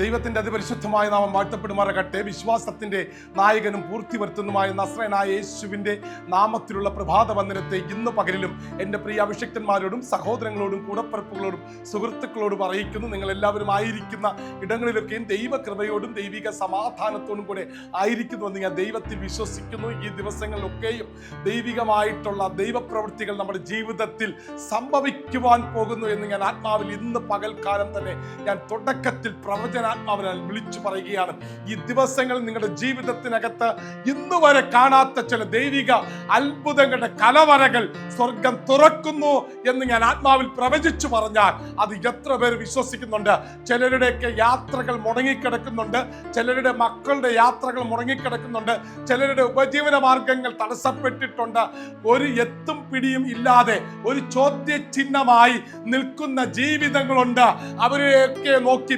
ദൈവത്തിന്റെ അതിപരിശുദ്ധമായ നാമം വാഴ്ത്തപ്പെടുമാറാകട്ടെ. വിശ്വാസത്തിന്റെ നായകനും പൂർത്തി വരുത്തുന്നതുമായ നസ്രനായ യേശുവിന്റെ നാമത്തിലുള്ള പ്രഭാത വന്ദനത്തെ ഇന്ന് പകലിലും എന്റെ പ്രിയ അഭിഷക്തന്മാരോടും സഹോദരങ്ങളോടും കൂടപ്പറപ്പുകളോടും സുഹൃത്തുക്കളോടും അറിയിക്കുന്നു. നിങ്ങൾ എല്ലാവരും ആയിരിക്കുന്ന ഇടങ്ങളിലൊക്കെയും ദൈവകൃപയോടും ദൈവിക സമാധാനത്തോടും കൂടെ ആയിരിക്കുന്നുവെന്ന് ഞാൻ ദൈവത്തിൽ വിശ്വസിക്കുന്നു. ഈ ദിവസങ്ങളിലൊക്കെയും ദൈവികമായിട്ടുള്ള ദൈവപ്രവൃത്തികൾ നമ്മുടെ ജീവിതത്തിൽ സംഭവിക്കുവാൻ പോകുന്നു എന്ന് ഞാൻ ആത്മാവിൽ ഇന്ന് പകൽക്കാലം തന്നെ ഞാൻ തുടക്കത്തിൽ പ്രവചനാത്മാവിനാൽ വിളിച്ചു പറയുകയാണ്. ഈ ദിവസങ്ങൾ നിങ്ങളുടെ ജീവിതത്തിനകത്ത് ഇന്ന് വരെ കാണാത്ത ചില ദൈവിക അത്ഭുതങ്ങളുടെ കലവരകൾ സ്വർഗം തുറക്കുന്നു എന്ന് ഞാൻ ആത്മാവിൽ പ്രവചിച്ചു പറഞ്ഞാൽ അത് എത്ര പേർ വിശ്വസിക്കുന്നുണ്ട്? ചിലരുടെയൊക്കെ യാത്രകൾ മുടങ്ങിക്കിടക്കുന്നുണ്ട്. ചിലരുടെ മക്കളുടെ യാത്രകൾ മുടങ്ങിക്കിടക്കുന്നുണ്ട്. ചിലരുടെ ഉപജീവന മാർഗങ്ങൾ തടസ്സപ്പെട്ടിട്ടുണ്ട്. ഒരു എത്തും പിടിയും ഇല്ലാതെ ഒരു ചോദ്യചിഹ്നമായി നിൽക്കുന്ന ജീവിതങ്ങളുണ്ട്. അവരെയൊക്കെ നോക്കി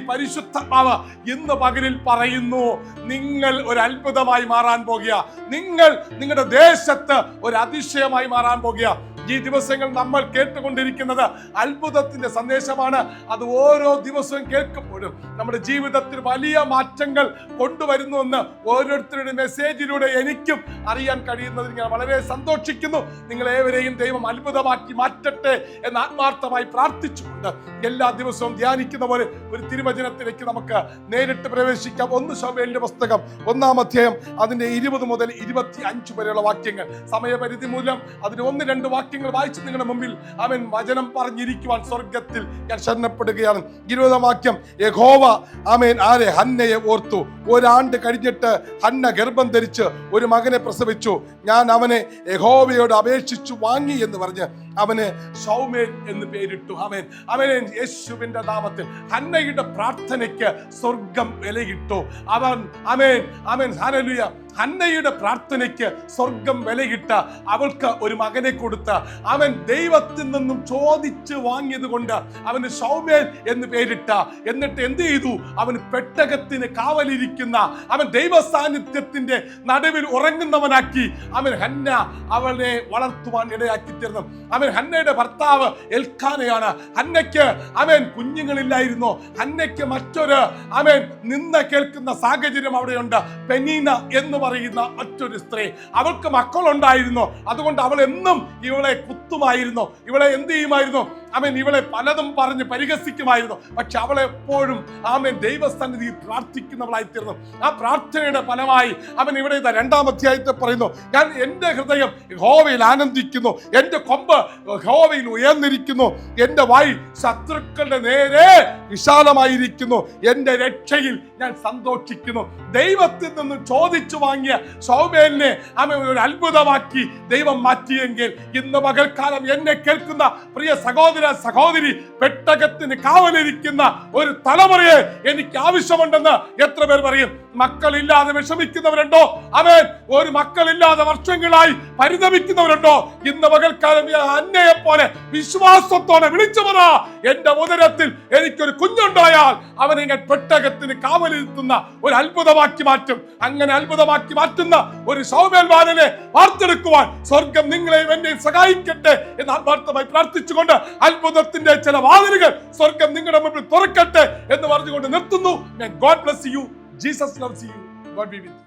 പരിശുദ്ധാത്മാവ് ഇന്ന് പകലിൽ പറയുന്നു നിങ്ങൾ ഒരു അത്ഭുതമായി മാറാൻ പോകുക. നിങ്ങൾ നിങ്ങളുടെ ദേശത്ത് ഒരു അതിശയമായി മാറാൻ പോകുക. ഈ ദിവസങ്ങൾ നമ്മൾ കേട്ടുകൊണ്ടിരിക്കുന്നത് അത്ഭുതത്തിന്റെ സന്ദേശമാണ്. അത് ഓരോ ദിവസവും കേൾക്കുമ്പോഴും നമ്മുടെ ജീവിതത്തിൽ വലിയ മാറ്റങ്ങൾ കൊണ്ടുവരുന്നുവെന്ന് ഓരോരുത്തരുടെ മെസ്സേജിലൂടെ എനിക്കും അറിയാൻ കഴിയുന്നതിൽ ഞാൻ വളരെ സന്തോഷിക്കുന്നു. നിങ്ങളേവരെയും ദൈവം അത്ഭുതമാക്കി മാറ്റട്ടെ എന്ന് ആത്മാർത്ഥമായി പ്രാർത്ഥിച്ചുകൊണ്ട് എല്ലാ ദിവസവും ധ്യാനിക്കുന്ന പോലെ ഒരു തിരുവചനത്തിലേക്ക് നമുക്ക് നേരിട്ട് പ്രവേശിക്കാം. ഒന്ന് ശോഭേലിന്റെ പുസ്തകം ഒന്നാം അധ്യായം അതിന്റെ ഇരുപത് മുതൽ ഇരുപത്തി അഞ്ച് വരെയുള്ള വാക്യങ്ങൾ. സമയപരിധി മൂലം അതിന് ഒന്ന് രണ്ട് വാക്യങ്ങൾ വായിച്ച് നിങ്ങളുടെ മുമ്പിൽ അവൻ വചനം പറഞ്ഞിരിക്കുവാൻ സ്വർഗത്തിൽ ഞാൻ ശരണപ്പെടുകയാണ്. ഇരുപതാം വാക്യം യഹോവ ആമേൻ. ആരെ? ഹന്നയെ ഓർത്തു. ഒരാണ്ട് കഴിഞ്ഞിട്ട് ഹന്ന ഗർഭം ധരിച്ച് ഒരു മകനെ പ്രസവിച്ചു. ഞാൻ അവനെ യഹോവയോട് അപേക്ഷിച്ചു വാങ്ങി എന്ന് പറഞ്ഞ് അവന് സൗമേൻ എന്ന് പേരിട്ടു. അവൻ അവനെ യേശുവിന്റെ നാമത്തിൽ ഹന്നയുടെ പ്രാർത്ഥനയ്ക്ക് സ്വർഗം വിലയിട്ടു. അവൻ അമേൻ അമേൻ ഹനലുയ ഹന്നയുടെ പ്രാർത്ഥനയ്ക്ക് സ്വർഗം വിലയിട്ട അവൾക്ക് ഒരു മകനെ കൊടുത്ത അവൻ ദൈവത്തിൽ നിന്നും ചോദിച്ച് വാങ്ങിയത് കൊണ്ട് അവന് സൗമേൻ എന്ന് പേരിട്ട എന്നിട്ട് എന്ത് ചെയ്തു? അവൻ പെട്ടകത്തിന് കാവലിരിക്കുന്ന അവൻ ദൈവ സാന്നിധ്യത്തിന്റെ നടുവിൽ ഉറങ്ങുന്നവനാക്കി അവൻ ഹന്ന അവനെ വളർത്തുവാൻ ഇടയാക്കി തീർന്നു. അവൻ ഹന്നയുടെ ഭർത്താവ് എൽഖാനയാണ്. ഹന്നയ്ക്ക് അവൻ കുഞ്ഞുങ്ങളില്ലായിരുന്നു. ഹന്നയ്ക്ക് മറ്റൊരു അവൻ നിന്ന കേൾക്കുന്ന സാഹചര്യം അവിടെയുണ്ട്. പെനീന എന്ന് പറയുന്ന മറ്റൊരു സ്ത്രീ. അവൾക്ക് മക്കളുണ്ടായിരുന്നു. അതുകൊണ്ട് അവൾ എന്നും ഇവളെ കുത്തുമായിരുന്നു. ഇവളെ എന്ത് ചെയ്യുമായിരുന്നു? അവൻ ഇവളെ പലതും പറഞ്ഞ് പരിഹസിക്കുമായിരുന്നു. പക്ഷെ അവളെ എപ്പോഴും ആമേൻ ദൈവസന്നിധി പ്രാർത്ഥിക്കുന്നവളായി തീർന്നു ആ പ്രാർത്ഥനയുടെ ഫലമായി അവൻ ഇവിടെ ഇതാ രണ്ടാം അധ്യായത്തെ പറയുന്നു ഞാൻ എന്റെ ഹൃദയം ഹോവയിൽ ആനന്ദിക്കുന്നു എന്റെ കൊമ്പ് ഹോവയിൽ ഉയർന്നിരിക്കുന്നു എന്റെ വായി ശത്രുക്കളുടെ നേരെ വിശാലമായിരിക്കുന്നു എന്റെ രക്ഷയിൽ ഞാൻ സന്തോഷിക്കുന്നു. ദൈവത്തിൽ നിന്ന് ചോദിച്ചു വാങ്ങിയ സൗമേലിനെ അവൻ ഒരു അത്ഭുതമാക്കി ദൈവം മാറ്റിയെങ്കിൽ ഇന്ന് പകൽക്കാലം എന്നെ കേൾക്കുന്ന പ്രിയ സഹോദര സഹോദരി പെട്ടകത്തിന് കാവലിരിക്കുന്ന ഒരു തലമുറയെ എനിക്ക് ആവശ്യമുണ്ടെന്ന് എത്ര പേർ പറയും? മക്കളില്ലാതെ വിഷമിക്കുന്നവരുണ്ടോ? അവൻ ഒരു മക്കളില്ലാതെ വർഷങ്ങളായി പരിതപിക്കുന്നവരുണ്ടോ? ഇന്ന് പകൽക്കാലം അന്നയെ പോലെ വിശ്വാസത്തോടെ വിളിച്ചു പറ. എന്റെ ഉദരത്തിൽ എനിക്കൊരു കുഞ്ഞുണ്ടായാൽ അവനെ ഞാൻ പെട്ടകത്തിന് കാവലിരുത്തുന്ന ഒരു അത്ഭുതമാക്കി മാറ്റും. അങ്ങനെ അത്ഭുതമാക്കി മാറ്റുന്ന ഒരു സൗമേൽവാനെ വാർത്തെടുക്കുവാൻ സ്വർഗം നിങ്ങളെ എന്നെ സഹായിക്കട്ടെ എന്ന് ആത്മാർത്ഥമായി പ്രാർത്ഥിച്ചുകൊണ്ട് അത്ഭുതത്തിന്റെ ചില വാതിലുകൾ സ്വർഗം നിങ്ങളുടെ മുമ്പിൽ തുറക്കട്ടെ എന്ന് പറഞ്ഞുകൊണ്ട് നിർത്തുന്നു. God bless you Jesus loves you God be with